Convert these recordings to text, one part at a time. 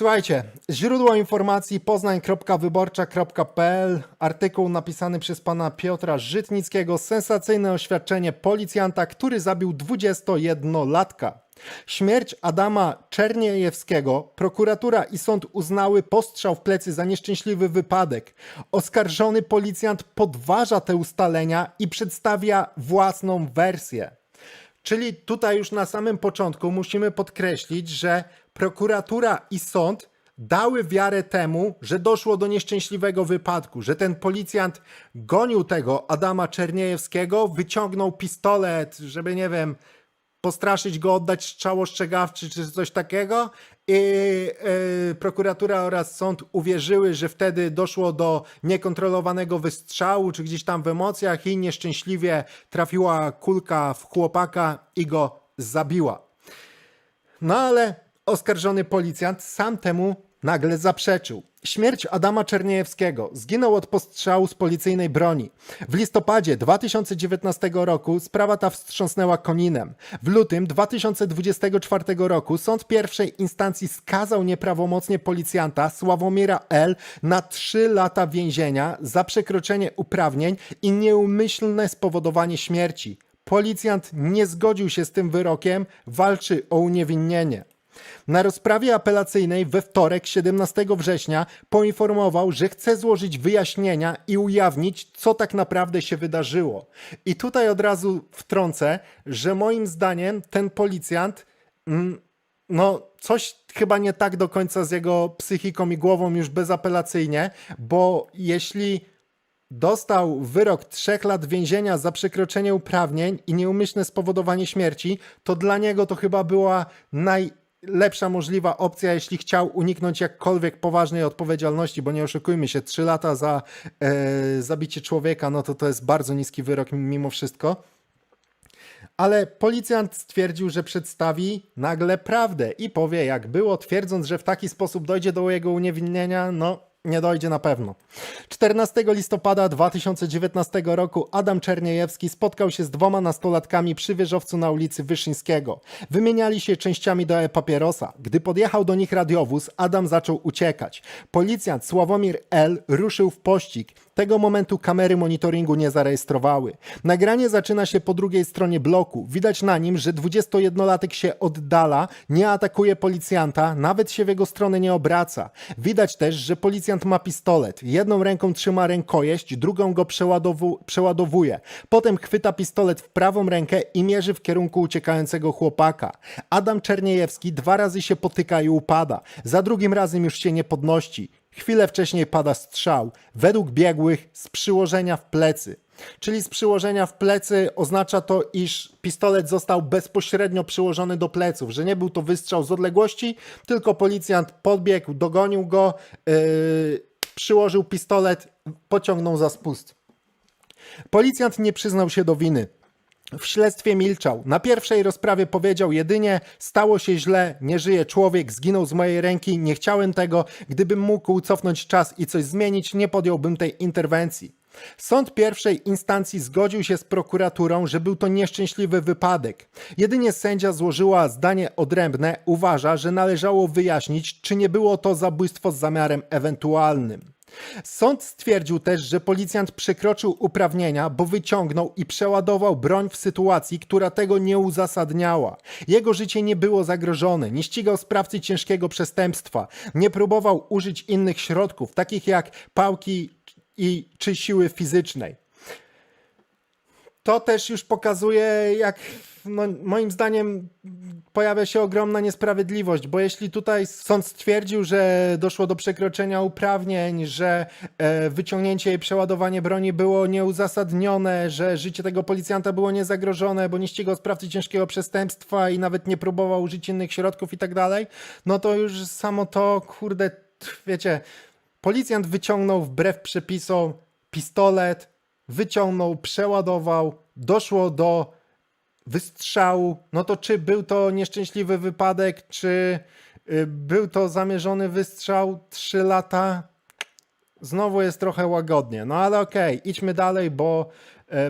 Słuchajcie, źródło informacji poznań.wyborcza.pl, artykuł napisany przez pana Piotra Żytnickiego, sensacyjne oświadczenie policjanta, który zabił 21-latka. Śmierć Adama Czerniejewskiego prokuratura i sąd uznały postrzał w plecy za nieszczęśliwy wypadek. Oskarżony policjant podważa te ustalenia i przedstawia własną wersję. Czyli tutaj już na samym początku musimy podkreślić, że prokuratura i sąd dały wiarę temu, że doszło do nieszczęśliwego wypadku, że ten policjant gonił tego Adama Czerniejewskiego, wyciągnął pistolet, żeby nie wiem, postraszyć go, oddać strzał ostrzegawczy czy coś takiego. I yy, prokuratura oraz sąd uwierzyły, że wtedy doszło do niekontrolowanego wystrzału, czy gdzieś tam w emocjach i nieszczęśliwie trafiła kulka w chłopaka i go zabiła. No ale oskarżony policjant sam temu nagle zaprzeczył. Śmierć Adama Czerniejewskiego zginął od postrzału z policyjnej broni. W listopadzie 2019 roku sprawa ta wstrząsnęła Koninem. W lutym 2024 roku sąd pierwszej instancji skazał nieprawomocnie policjanta Sławomira L. na 3 lata więzienia za przekroczenie uprawnień i nieumyślne spowodowanie śmierci. Policjant nie zgodził się z tym wyrokiem, walczy o uniewinnienie. Na rozprawie apelacyjnej we wtorek 17 września poinformował, że chce złożyć wyjaśnienia i ujawnić, co tak naprawdę się wydarzyło. I tutaj od razu wtrącę, że moim zdaniem ten policjant, mm, no coś chyba nie tak do końca z jego psychiką i głową już bezapelacyjnie, bo jeśli dostał wyrok trzech lat więzienia za przekroczenie uprawnień i nieumyślne spowodowanie śmierci, to dla niego to chyba była najlepsza możliwa opcja, jeśli chciał uniknąć jakkolwiek poważnej odpowiedzialności, bo nie oszukujmy się, trzy lata za e, zabicie człowieka, no to to jest bardzo niski wyrok mimo wszystko. Ale policjant stwierdził, że przedstawi nagle prawdę i powie jak było, twierdząc, że w taki sposób dojdzie do jego uniewinnienia, no nie dojdzie na pewno. 14 listopada 2019 roku Adam Czerniejewski spotkał się z dwoma nastolatkami przy wieżowcu na ulicy Wyszyńskiego. Wymieniali się częściami do e-papierosa. Gdy podjechał do nich radiowóz, Adam zaczął uciekać. Policjant Sławomir L. ruszył w pościg. Tego momentu kamery monitoringu nie zarejestrowały. Nagranie zaczyna się po drugiej stronie bloku. Widać na nim, że 21-latek się oddala, nie atakuje policjanta, nawet się w jego stronę nie obraca. Widać też, że policjant ma pistolet. Jedną ręką trzyma rękojeść, drugą go przeładowu- przeładowuje. Potem chwyta pistolet w prawą rękę i mierzy w kierunku uciekającego chłopaka. Adam Czerniejewski dwa razy się potyka i upada. Za drugim razem już się nie podnosi. Chwilę wcześniej pada strzał, według biegłych z przyłożenia w plecy. Czyli z przyłożenia w plecy oznacza to, iż pistolet został bezpośrednio przyłożony do pleców, że nie był to wystrzał z odległości, tylko policjant podbiegł, dogonił go, yy, przyłożył pistolet, pociągnął za spust. Policjant nie przyznał się do winy. W śledztwie milczał. Na pierwszej rozprawie powiedział jedynie: Stało się źle, nie żyje człowiek, zginął z mojej ręki, nie chciałem tego. Gdybym mógł cofnąć czas i coś zmienić, nie podjąłbym tej interwencji. Sąd pierwszej instancji zgodził się z prokuraturą, że był to nieszczęśliwy wypadek. Jedynie sędzia złożyła zdanie odrębne, uważa, że należało wyjaśnić, czy nie było to zabójstwo z zamiarem ewentualnym. Sąd stwierdził też, że policjant przekroczył uprawnienia, bo wyciągnął i przeładował broń w sytuacji, która tego nie uzasadniała. Jego życie nie było zagrożone, nie ścigał sprawcy ciężkiego przestępstwa, nie próbował użyć innych środków, takich jak pałki i czy siły fizycznej. To też już pokazuje, jak no, moim zdaniem pojawia się ogromna niesprawiedliwość, bo jeśli tutaj sąd stwierdził, że doszło do przekroczenia uprawnień, że e, wyciągnięcie i przeładowanie broni było nieuzasadnione, że życie tego policjanta było niezagrożone, bo nie ścigał sprawcy ciężkiego przestępstwa i nawet nie próbował użyć innych środków i tak dalej, no to już samo to, kurde, wiecie, policjant wyciągnął wbrew przepisom pistolet, wyciągnął, przeładował, doszło do wystrzału, no to czy był to nieszczęśliwy wypadek, czy y, był to zamierzony wystrzał? Trzy lata. Znowu jest trochę łagodnie. No ale okej, idźmy dalej, bo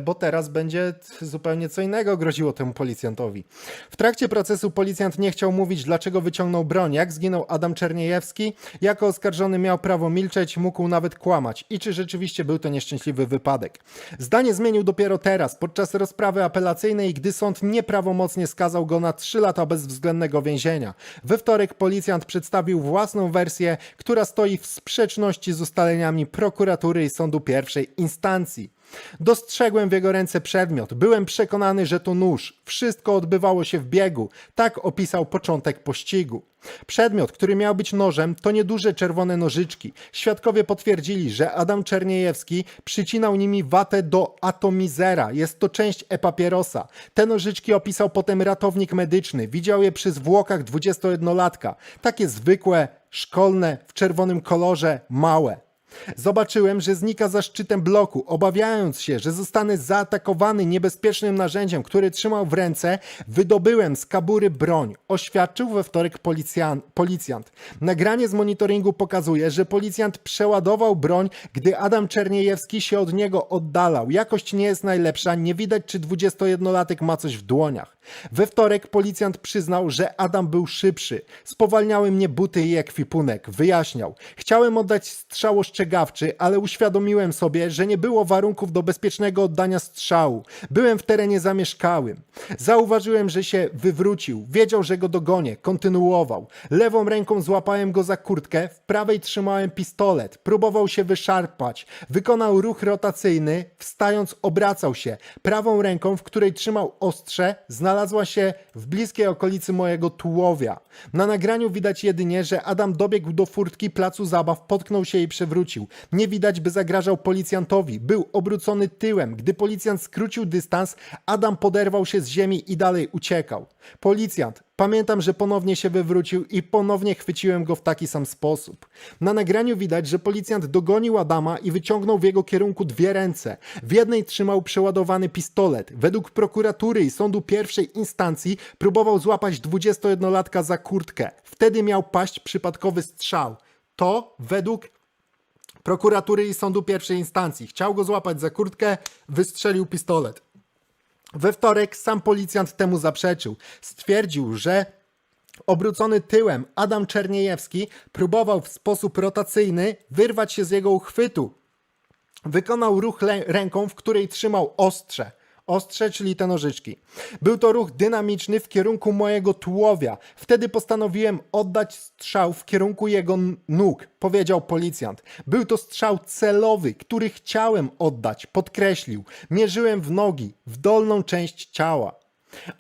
bo teraz będzie zupełnie co innego groziło temu policjantowi. W trakcie procesu policjant nie chciał mówić, dlaczego wyciągnął broń, jak zginął Adam Czerniejewski. Jako oskarżony miał prawo milczeć, mógł nawet kłamać i czy rzeczywiście był to nieszczęśliwy wypadek. Zdanie zmienił dopiero teraz, podczas rozprawy apelacyjnej, gdy sąd nieprawomocnie skazał go na 3 lata bezwzględnego więzienia. We wtorek policjant przedstawił własną wersję, która stoi w sprzeczności z ustaleniami prokuratury i sądu pierwszej instancji. Dostrzegłem w jego ręce przedmiot. Byłem przekonany, że to nóż. Wszystko odbywało się w biegu. Tak opisał początek pościgu. Przedmiot, który miał być nożem, to nieduże czerwone nożyczki. Świadkowie potwierdzili, że Adam Czerniejewski przycinał nimi watę do atomizera. Jest to część e-papierosa. Te nożyczki opisał potem ratownik medyczny. Widział je przy zwłokach 21-latka. Takie zwykłe, szkolne, w czerwonym kolorze, małe. Zobaczyłem, że znika za szczytem bloku. Obawiając się, że zostanę zaatakowany niebezpiecznym narzędziem, które trzymał w ręce, wydobyłem z kabury broń. Oświadczył we wtorek policjan, policjant. Nagranie z monitoringu pokazuje, że policjant przeładował broń, gdy Adam Czerniejewski się od niego oddalał. Jakość nie jest najlepsza, nie widać czy 21-latek ma coś w dłoniach. We wtorek policjant przyznał, że Adam był szybszy. Spowalniały mnie buty i ekwipunek. Wyjaśniał. Chciałem oddać strzał ostrzegawczy, ale uświadomiłem sobie, że nie było warunków do bezpiecznego oddania strzału. Byłem w terenie zamieszkałym. Zauważyłem, że się wywrócił. Wiedział, że go dogonię. Kontynuował. Lewą ręką złapałem go za kurtkę, w prawej trzymałem pistolet. Próbował się wyszarpać. Wykonał ruch rotacyjny, wstając obracał się. Prawą ręką, w której trzymał ostrze, znalazła się w bliskiej okolicy mojego tułowia. Na nagraniu widać jedynie, że Adam dobiegł do furtki placu zabaw, potknął się i przewrócił. Nie widać, by zagrażał policjantowi. Był obrócony tyłem. Gdy policjant skrócił dystans, Adam poderwał się z ziemi i dalej uciekał. Policjant, Pamiętam, że ponownie się wywrócił i ponownie chwyciłem go w taki sam sposób. Na nagraniu widać, że policjant dogonił Adama i wyciągnął w jego kierunku dwie ręce. W jednej trzymał przeładowany pistolet. Według prokuratury i sądu pierwszej instancji próbował złapać 21-latka za kurtkę. Wtedy miał paść przypadkowy strzał. To według prokuratury i sądu pierwszej instancji. Chciał go złapać za kurtkę, wystrzelił pistolet. We wtorek sam policjant temu zaprzeczył. Stwierdził, że obrócony tyłem Adam Czerniejewski próbował w sposób rotacyjny wyrwać się z jego uchwytu. Wykonał ruch ręką, w której trzymał ostrze. Ostrze, czyli te nożyczki. Był to ruch dynamiczny w kierunku mojego tułowia. Wtedy postanowiłem oddać strzał w kierunku jego nóg, powiedział policjant. Był to strzał celowy, który chciałem oddać, podkreślił. Mierzyłem w nogi, w dolną część ciała.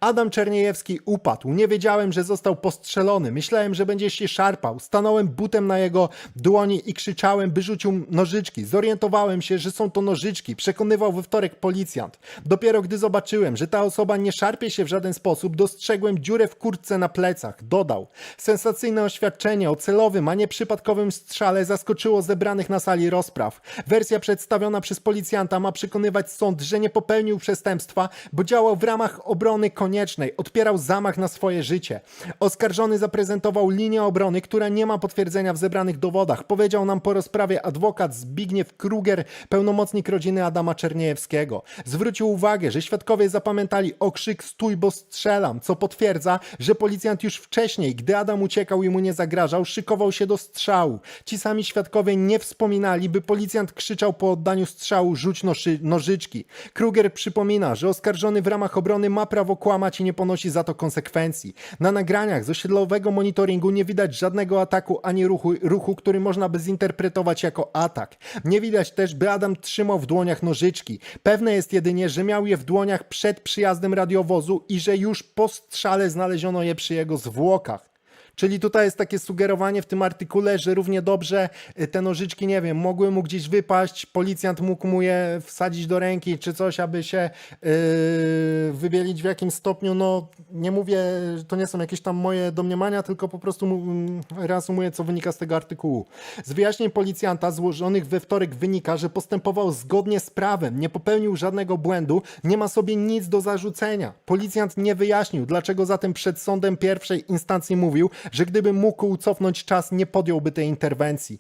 Adam Czerniejewski upadł. Nie wiedziałem, że został postrzelony. Myślałem, że będzie się szarpał. Stanąłem butem na jego dłoni i krzyczałem, by rzucił nożyczki. Zorientowałem się, że są to nożyczki. Przekonywał we wtorek policjant. Dopiero gdy zobaczyłem, że ta osoba nie szarpie się w żaden sposób, dostrzegłem dziurę w kurtce na plecach. Dodał. Sensacyjne oświadczenie o celowym, a nie przypadkowym strzale zaskoczyło zebranych na sali rozpraw. Wersja przedstawiona przez policjanta ma przekonywać sąd, że nie popełnił przestępstwa, bo działał w ramach obrony koniecznej, odpierał zamach na swoje życie. Oskarżony zaprezentował linię obrony, która nie ma potwierdzenia w zebranych dowodach. Powiedział nam po rozprawie adwokat Zbigniew Kruger, pełnomocnik rodziny Adama Czerniejewskiego. Zwrócił uwagę, że świadkowie zapamiętali okrzyk stój, bo strzelam, co potwierdza, że policjant już wcześniej, gdy Adam uciekał i mu nie zagrażał, szykował się do strzału. Ci sami świadkowie nie wspominali, by policjant krzyczał po oddaniu strzału rzuć nożyczki. Kruger przypomina, że oskarżony w ramach obrony ma prawo kłamać i nie ponosi za to konsekwencji. Na nagraniach z osiedlowego monitoringu nie widać żadnego ataku ani ruchu, ruchu, który można by zinterpretować jako atak. Nie widać też, by Adam trzymał w dłoniach nożyczki. Pewne jest jedynie, że miał je w dłoniach przed przyjazdem radiowozu i że już po strzale znaleziono je przy jego zwłokach. Czyli tutaj jest takie sugerowanie w tym artykule, że równie dobrze y, te nożyczki, nie wiem, mogły mu gdzieś wypaść, policjant mógł mu je wsadzić do ręki czy coś, aby się yy, wybielić w jakimś stopniu. No, nie mówię, to nie są jakieś tam moje domniemania, tylko po prostu mm, reasumuję, co wynika z tego artykułu. Z wyjaśnień policjanta złożonych we wtorek wynika, że postępował zgodnie z prawem, nie popełnił żadnego błędu, nie ma sobie nic do zarzucenia. Policjant nie wyjaśnił, dlaczego zatem przed sądem pierwszej instancji mówił, że gdyby mógł cofnąć czas, nie podjąłby tej interwencji.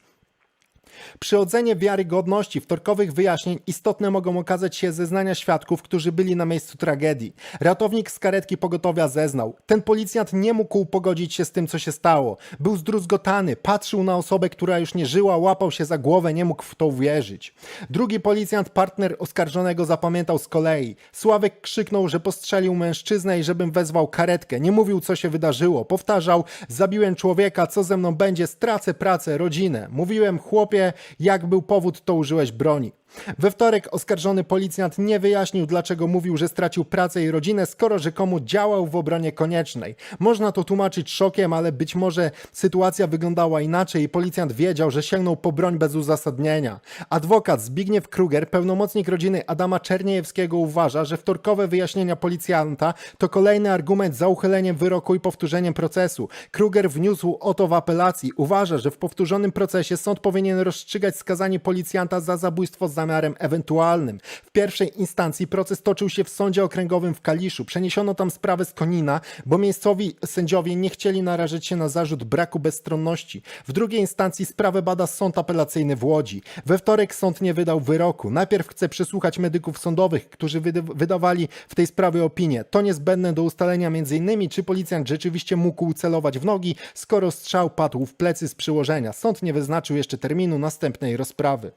Przychodzenie wiarygodności wtorkowych wyjaśnień istotne mogą okazać się zeznania świadków, którzy byli na miejscu tragedii. Ratownik z karetki pogotowia zeznał. Ten policjant nie mógł pogodzić się z tym, co się stało. Był zdruzgotany, patrzył na osobę, która już nie żyła, łapał się za głowę, nie mógł w to uwierzyć. Drugi policjant, partner oskarżonego, zapamiętał z kolei. Sławek krzyknął, że postrzelił mężczyznę i żebym wezwał karetkę. Nie mówił, co się wydarzyło. Powtarzał, zabiłem człowieka, co ze mną będzie, stracę pracę, rodzinę. Mówiłem, chłopie, jak był powód, to użyłeś broni. We wtorek oskarżony policjant nie wyjaśnił, dlaczego mówił, że stracił pracę i rodzinę, skoro rzekomo działał w obronie koniecznej. Można to tłumaczyć szokiem, ale być może sytuacja wyglądała inaczej i policjant wiedział, że sięgnął po broń bez uzasadnienia. Adwokat Zbigniew Kruger, pełnomocnik rodziny Adama Czerniejewskiego uważa, że wtorkowe wyjaśnienia policjanta to kolejny argument za uchyleniem wyroku i powtórzeniem procesu. Kruger wniósł o to w apelacji. Uważa, że w powtórzonym procesie sąd powinien rozstrzygać skazanie policjanta za zabójstwo z zamiarem ewentualnym. W pierwszej instancji proces toczył się w sądzie okręgowym w Kaliszu. Przeniesiono tam sprawę z Konina, bo miejscowi sędziowie nie chcieli narażyć się na zarzut braku bezstronności. W drugiej instancji sprawę bada sąd apelacyjny w Łodzi. We wtorek sąd nie wydał wyroku. Najpierw chce przesłuchać medyków sądowych, którzy wyda- wydawali w tej sprawie opinię. To niezbędne do ustalenia m.in. czy policjant rzeczywiście mógł celować w nogi, skoro strzał padł w plecy z przyłożenia. Sąd nie wyznaczył jeszcze terminu następnej rozprawy.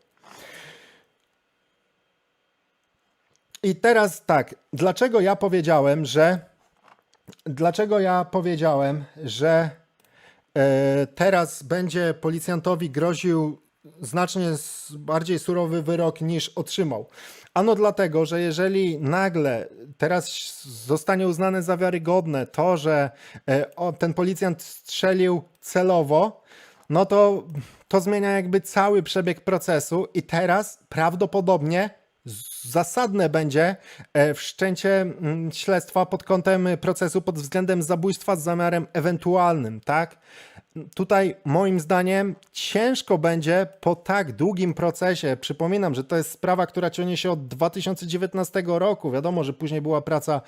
I teraz tak, dlaczego ja powiedziałem, że dlaczego ja powiedziałem, że e, teraz będzie policjantowi groził znacznie bardziej surowy wyrok niż otrzymał. Ano dlatego, że jeżeli nagle teraz zostanie uznane za wiarygodne to, że e, ten policjant strzelił celowo, no to to zmienia jakby cały przebieg procesu i teraz prawdopodobnie zasadne będzie e, wszczęcie mm, śledztwa pod kątem procesu pod względem zabójstwa z zamiarem ewentualnym, tak? Tutaj moim zdaniem ciężko będzie po tak długim procesie. Przypominam, że to jest sprawa, która ciągnie się od 2019 roku. Wiadomo, że później była praca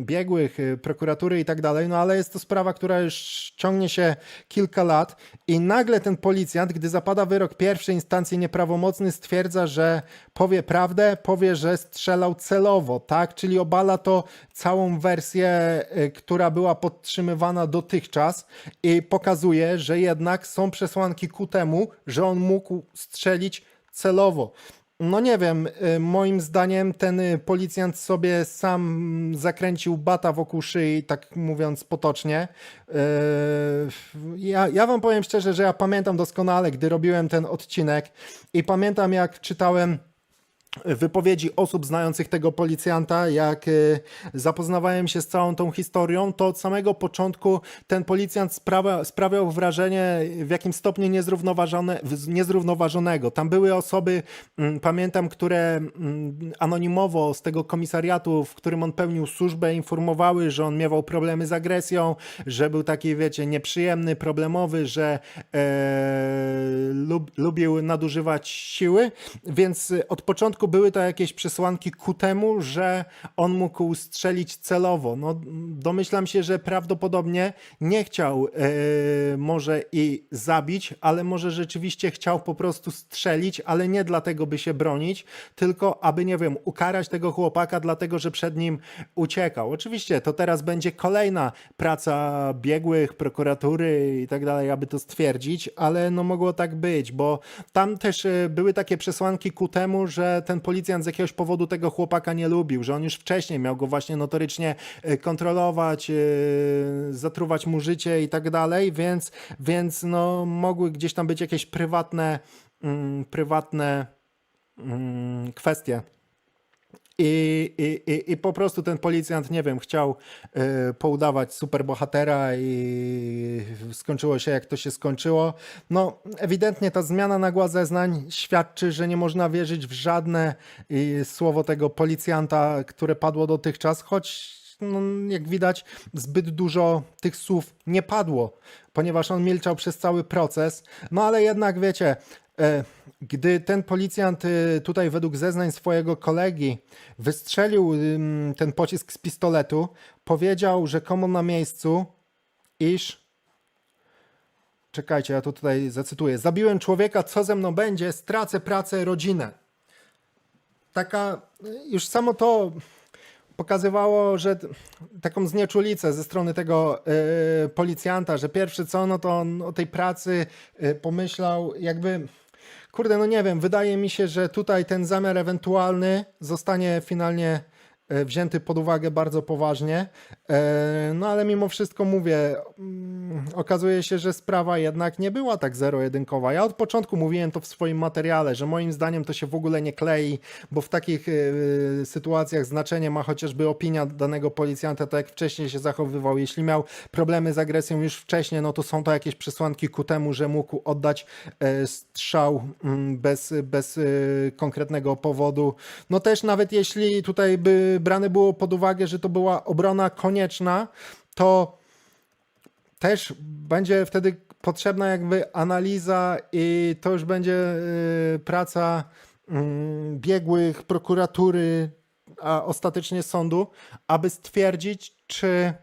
biegłych, y, prokuratury i tak dalej, no ale jest to sprawa, która już ciągnie się kilka lat i nagle ten policjant, gdy zapada wyrok pierwszej instancji nieprawomocny, stwierdza, że powie prawdę, powie, że strzelał celowo, tak? Czyli obala to całą wersję, y, która była podtrzymywana dotychczas i pokazuje, że jednak są przesłanki ku temu, że on mógł strzelić celowo. No nie wiem, y, moim zdaniem ten y, policjant sobie sam zakręcił bata wokół szyi, tak mówiąc potocznie. Ja, ja wam powiem szczerze, że ja pamiętam doskonale, gdy robiłem ten odcinek i pamiętam jak czytałem wypowiedzi osób znających tego policjanta, jak y, zapoznawałem się z całą tą historią, to od samego początku ten policjant sprawia, sprawiał wrażenie w jakim stopniu niezrównoważone, niezrównoważonego. Tam były osoby, mm, pamiętam, które mm, anonimowo z tego komisariatu, w którym on pełnił służbę, informowały, że on miewał problemy z agresją, że był taki, wiecie, nieprzyjemny, problemowy, że e, lub, lubił nadużywać siły, więc od początku były to jakieś przesłanki ku temu, że on mógł strzelić celowo. No, domyślam się, że prawdopodobnie nie chciał e, może i zabić, ale może rzeczywiście chciał po prostu strzelić, ale nie dlatego, by się bronić, tylko aby, nie wiem, ukarać tego chłopaka, dlatego, że przed nim uciekał. Oczywiście to teraz będzie kolejna praca biegłych, prokuratury i tak dalej, aby to stwierdzić, ale no mogło tak być, bo tam też e, były takie przesłanki ku temu, że ten policjant z jakiegoś powodu tego chłopaka nie lubił, że on już wcześniej miał go właśnie notorycznie e, kontrolować, e, zatruwać mu życie i tak dalej, więc, więc no mogły gdzieś tam być jakieś prywatne, mm, prywatne mm, kwestie. I, i, i, po prostu ten policjant, nie wiem, chciał y, poudawać superbohatera i skończyło się jak to się skończyło. No, ewidentnie ta zmiana nagła zeznań świadczy, że nie można wierzyć w żadne y, słowo tego policjanta, które padło dotychczas, choć no, jak widać, zbyt dużo tych słów nie padło, ponieważ on milczał przez cały proces. No ale jednak wiecie, gdy ten policjant y, tutaj według zeznań swojego kolegi wystrzelił ten pocisk z pistoletu, powiedział rzekomo na miejscu, iż czekajcie, ja to tutaj zacytuję. Zabiłem człowieka, co ze mną będzie? Stracę pracę, rodzinę. Taka, już samo to pokazywało, że taką znieczulicę ze strony tego y, policjanta, że pierwszy co, no to on o tej pracy y, pomyślał jakby, kurde, no nie wiem, wydaje mi się, że tutaj ten zamiar ewentualny zostanie finalnie wzięty pod uwagę bardzo poważnie, E, no ale mimo wszystko mówię, mm, okazuje się, że sprawa jednak nie była tak zero-jedynkowa. Ja od początku mówiłem to w swoim materiale, że moim zdaniem to się w ogóle nie klei, bo w takich y, sytuacjach znaczenie ma chociażby opinia danego policjanta, tak jak wcześniej się zachowywał. Jeśli miał problemy z agresją już wcześniej, no to są to jakieś przesłanki ku temu, że mógł oddać e, strzał mm, bez, bez konkretnego powodu. No też nawet jeśli tutaj by brane było pod uwagę, że to była obrona konieczna, to też będzie wtedy potrzebna jakby analiza i to już będzie y, praca mm, biegłych, prokuratury, a ostatecznie sądu, aby stwierdzić, czy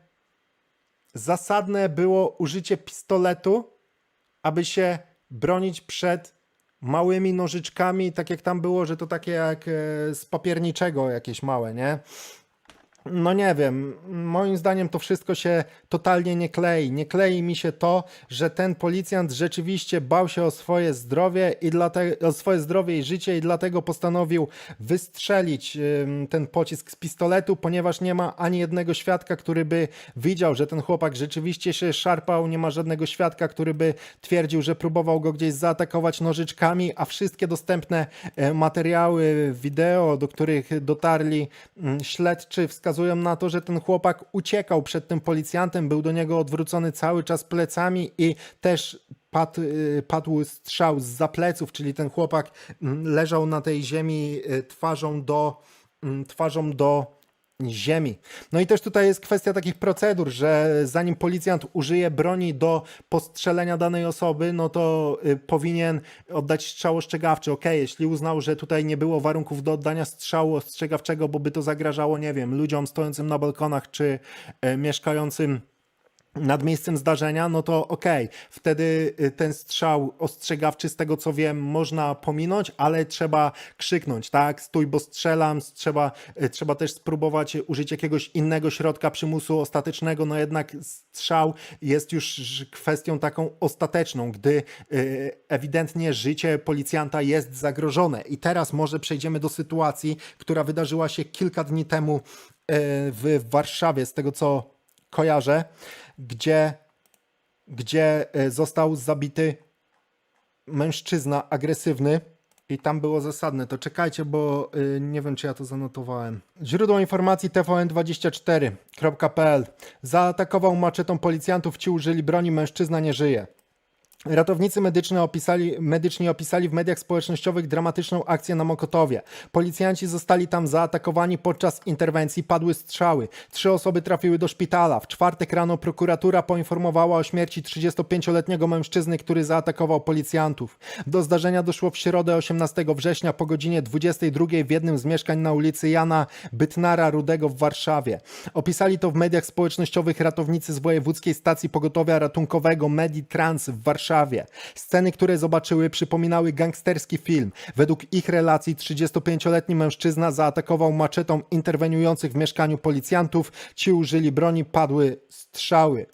zasadne było użycie pistoletu, aby się bronić przed małymi nożyczkami, tak jak tam było, że to takie jak e, z papierniczego jakieś małe, nie? No nie wiem, moim zdaniem to wszystko się totalnie nie klei. Nie klei mi się to, że ten policjant rzeczywiście bał się o swoje zdrowie i dlatego, o swoje zdrowie i życie i dlatego postanowił wystrzelić ten pocisk z pistoletu, ponieważ nie ma ani jednego świadka, który by widział, że ten chłopak rzeczywiście się szarpał, nie ma żadnego świadka, który by twierdził, że próbował go gdzieś zaatakować nożyczkami, a wszystkie dostępne e, materiały wideo, do których dotarli mm, śledczy, wskazują na to, że ten chłopak uciekał przed tym policjantem, był do niego odwrócony cały czas plecami i też padł, y, padł strzał z zapleców, czyli ten chłopak mm, leżał na tej ziemi y, twarzą do, mm, twarzą do ziemi. No i też tutaj jest kwestia takich procedur, że zanim policjant użyje broni do postrzelenia danej osoby, no to y, powinien oddać strzał ostrzegawczy. Ok, jeśli uznał, że tutaj nie było warunków do oddania strzału ostrzegawczego, bo by to zagrażało, nie wiem, ludziom stojącym na balkonach czy e, mieszkającym nad miejscem zdarzenia, no to okej, wtedy y, ten strzał ostrzegawczy, z tego co wiem, można pominąć, ale trzeba krzyknąć, tak? Stój, bo strzelam, trzeba, y, trzeba też spróbować użyć jakiegoś innego środka przymusu ostatecznego, no jednak strzał jest już kwestią taką ostateczną, gdy y, ewidentnie życie policjanta jest zagrożone. I teraz może przejdziemy do sytuacji, która wydarzyła się kilka dni temu w Warszawie, z tego co kojarzę, gdzie, gdzie e, został zabity mężczyzna agresywny i tam było zasadne. To czekajcie, bo y, nie wiem, czy ja to zanotowałem. Źródło informacji tvn24.pl Zaatakował maczetą policjantów, ci użyli broni, mężczyzna nie żyje. Ratownicy medyczni opisali, medyczni opisali w mediach społecznościowych dramatyczną akcję na Mokotowie. Policjanci zostali tam zaatakowani podczas interwencji, padły strzały. Trzy osoby trafiły do szpitala. W czwartek rano prokuratura poinformowała o śmierci 35-letniego mężczyzny, który zaatakował policjantów. Do zdarzenia doszło w środę 18 września po godzinie 22 w jednym z mieszkań na ulicy Jana Bytnara Rudego w Warszawie. Opisali to w mediach społecznościowych ratownicy z Wojewódzkiej Stacji Pogotowia Ratunkowego Meditrans w Warszawie. Sceny, które zobaczyły, przypominały gangsterski film. Według ich relacji 35-letni mężczyzna zaatakował maczetą interweniujących w mieszkaniu policjantów. Ci użyli broni, padły strzały.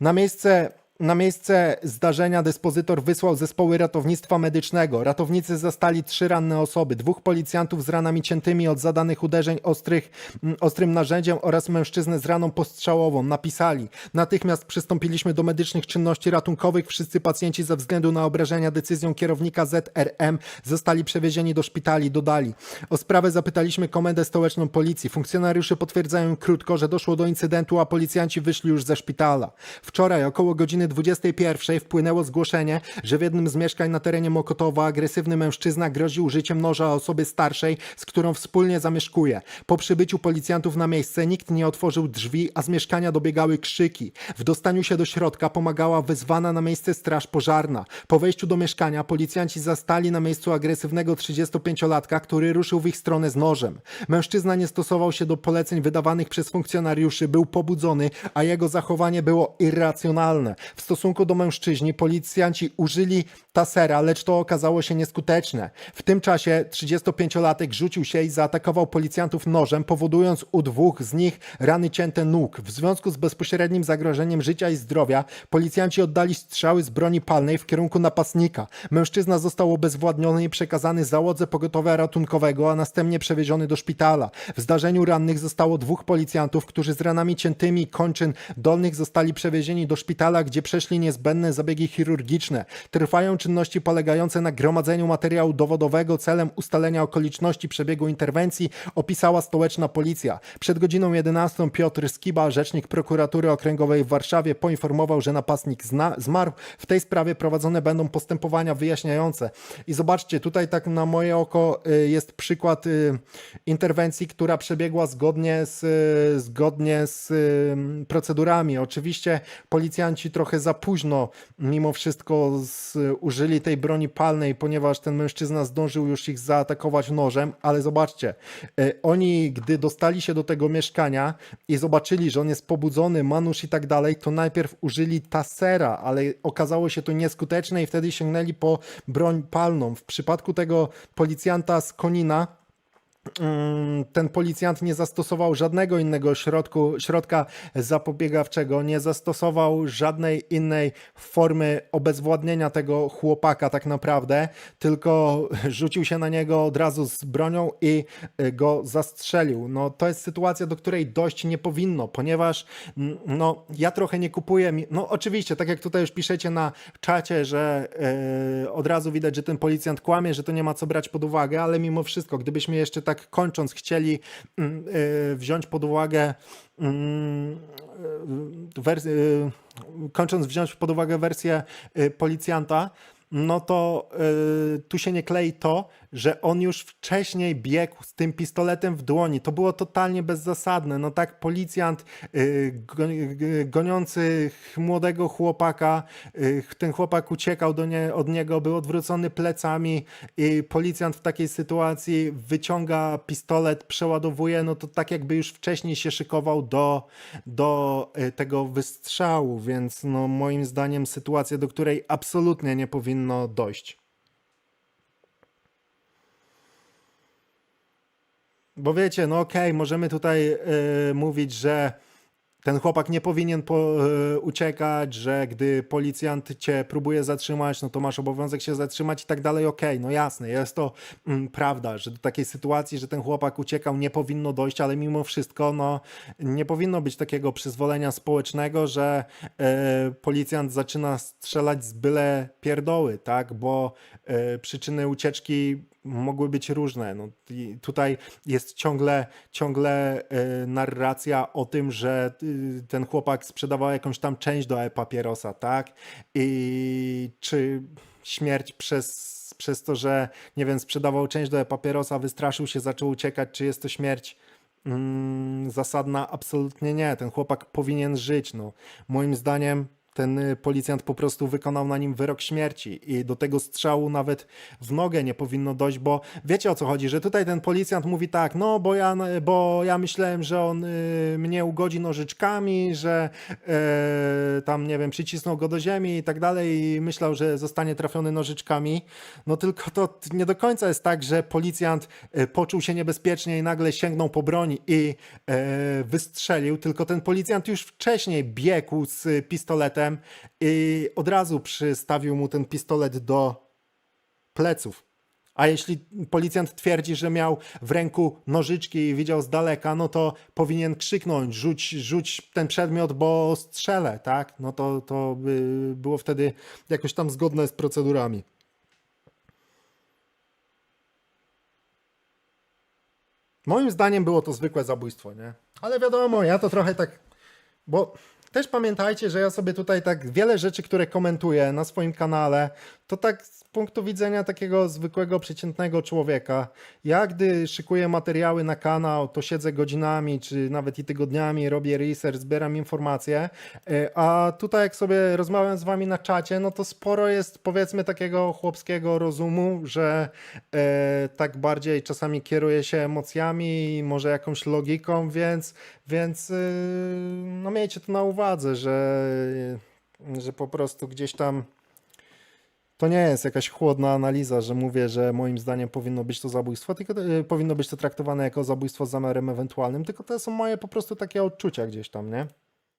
Na miejsce, na miejsce zdarzenia dyspozytor wysłał zespoły ratownictwa medycznego. Ratownicy zastali trzy ranne osoby, dwóch policjantów z ranami ciętymi od zadanych uderzeń ostrych, mm, ostrym narzędziem oraz mężczyznę z raną postrzałową. Napisali, natychmiast przystąpiliśmy do medycznych czynności ratunkowych. Wszyscy pacjenci ze względu na obrażenia decyzją kierownika ZRM zostali przewiezieni do szpitali. Dodali, o sprawę zapytaliśmy komendę stołeczną policji. Funkcjonariusze potwierdzają krótko, że doszło do incydentu, a policjanci wyszli już ze szpitala. Wczoraj około godziny 21 wpłynęło zgłoszenie, że w jednym z mieszkań na terenie Mokotowa agresywny mężczyzna grozi użyciem noża osoby starszej, z którą wspólnie zamieszkuje. Po przybyciu policjantów na miejsce nikt nie otworzył drzwi, a z mieszkania dobiegały krzyki. W dostaniu się do środka pomagała wezwana na miejsce straż pożarna. Po wejściu do mieszkania policjanci zastali na miejscu agresywnego 35-latka, który ruszył w ich stronę z nożem. Mężczyzna nie stosował się do poleceń wydawanych przez funkcjonariuszy, był pobudzony, a jego zachowanie było irracjonalne. W stosunku do mężczyźni policjanci użyli tasera, lecz to okazało się nieskuteczne. W tym czasie 35-latek rzucił się i zaatakował policjantów nożem, powodując u dwóch z nich rany cięte nóg. W związku z bezpośrednim zagrożeniem życia i zdrowia policjanci oddali strzały z broni palnej w kierunku napastnika. Mężczyzna został obezwładniony i przekazany załodze pogotowia ratunkowego, a następnie przewieziony do szpitala. W zdarzeniu rannych zostało dwóch policjantów, którzy z ranami ciętymi kończyn dolnych zostali przewiezieni do szpitala, gdzie przeszli niezbędne zabiegi chirurgiczne. Trwają czynności polegające na gromadzeniu materiału dowodowego celem ustalenia okoliczności przebiegu interwencji, opisała stołeczna policja. Przed godziną 11 Piotr Skiba, rzecznik prokuratury okręgowej w Warszawie, poinformował, że napastnik zna, zmarł. W tej sprawie prowadzone będą postępowania wyjaśniające. I zobaczcie, tutaj tak na moje oko y, jest przykład y, interwencji, która przebiegła zgodnie z, y, zgodnie z procedurami. Oczywiście policjanci trochę za późno mimo wszystko z, użyli tej broni palnej, ponieważ ten mężczyzna zdążył już ich zaatakować nożem, ale zobaczcie, y, oni gdy dostali się do tego mieszkania i zobaczyli, że on jest pobudzony, manusz i tak dalej, to najpierw użyli tasera, ale okazało się to nieskuteczne i wtedy sięgnęli po broń palną. W przypadku tego policjanta z Konina, ten policjant nie zastosował żadnego innego środku, środka zapobiegawczego, nie zastosował żadnej innej formy obezwładnienia tego chłopaka tak naprawdę, tylko rzucił się na niego od razu z bronią i y, go zastrzelił. No to jest sytuacja, do której dojść nie powinno, ponieważ mm, no ja trochę nie kupuję, no oczywiście, tak jak tutaj już piszecie na czacie, że yy, od razu widać, że ten policjant kłamie, że to nie ma co brać pod uwagę, ale mimo wszystko, gdybyśmy jeszcze tak kończąc chcieli mm, yy, wziąć pod uwagę mm, wers- yy, kończąc wziąć pod uwagę wersję policjanta, no to tu się nie klei to, że on już wcześniej biegł z tym pistoletem w dłoni. To było totalnie bezzasadne. No tak, policjant yy, goniący młodego chłopaka, yy, ten chłopak uciekał do nie, od niego, był odwrócony plecami i policjant w takiej sytuacji wyciąga pistolet, przeładowuje, no to tak jakby już wcześniej się szykował do, do yy, tego wystrzału, więc no moim zdaniem sytuacja, do której absolutnie nie powinno dojść. Bo wiecie, no okej, możemy tutaj y, mówić, że ten chłopak nie powinien po, y, uciekać, że gdy policjant cię próbuje zatrzymać, no to masz obowiązek się zatrzymać i tak dalej. Okej, no jasne, jest to mm, prawda, że do takiej sytuacji, że ten chłopak uciekał, nie powinno dojść, ale mimo wszystko, no nie powinno być takiego przyzwolenia społecznego, że e, policjant zaczyna strzelać z byle pierdoły, tak? Bo e, przyczyny ucieczki mogły być różne. No, tutaj jest ciągle, ciągle e, narracja o tym, że y, ten chłopak sprzedawał jakąś tam część do e-papierosa, tak? I czy śmierć przez przez to, że nie wiem, sprzedawał część do e-papierosa, wystraszył się, zaczął uciekać, czy jest to śmierć mm, zasadna? Absolutnie nie. Ten chłopak powinien żyć. No. Moim zdaniem ten y, policjant po prostu wykonał na nim wyrok śmierci i do tego strzału nawet w nogę nie powinno dojść, bo wiecie o co chodzi, że tutaj ten policjant mówi tak, no bo ja, bo ja myślałem, że on y, mnie ugodzi nożyczkami, że y, tam nie wiem, przycisnął go do ziemi i tak dalej i myślał, że zostanie trafiony nożyczkami. No tylko to nie do końca jest tak, że policjant y, poczuł się niebezpiecznie i nagle sięgnął po broń i y, wystrzelił, tylko ten policjant już wcześniej biegł z pistoletem i od razu przystawił mu ten pistolet do pleców. A jeśli policjant twierdzi, że miał w ręku nożyczki i widział z daleka, no to powinien krzyknąć, rzuć, rzuć ten przedmiot, bo strzelę, tak? No to, to by było wtedy jakoś tam zgodne z procedurami. Moim zdaniem było to zwykłe zabójstwo, nie? Ale wiadomo, ja to trochę tak. Bo też pamiętajcie, że ja sobie tutaj tak wiele rzeczy, które komentuję na swoim kanale, to tak z punktu widzenia takiego zwykłego, przeciętnego człowieka. Ja, gdy szykuję materiały na kanał, to siedzę godzinami, czy nawet i tygodniami, robię research, zbieram informacje, e, a tutaj jak sobie rozmawiam z wami na czacie, no to sporo jest powiedzmy takiego chłopskiego rozumu, że e, tak bardziej czasami kieruję się emocjami, może jakąś logiką, więc, więc y, no miejcie to na uwadze, że że po prostu gdzieś tam to nie jest jakaś chłodna analiza, że mówię, że moim zdaniem powinno być to zabójstwo, tylko e, powinno być to traktowane jako zabójstwo z zamiarem ewentualnym, tylko to są moje po prostu takie odczucia gdzieś tam, nie?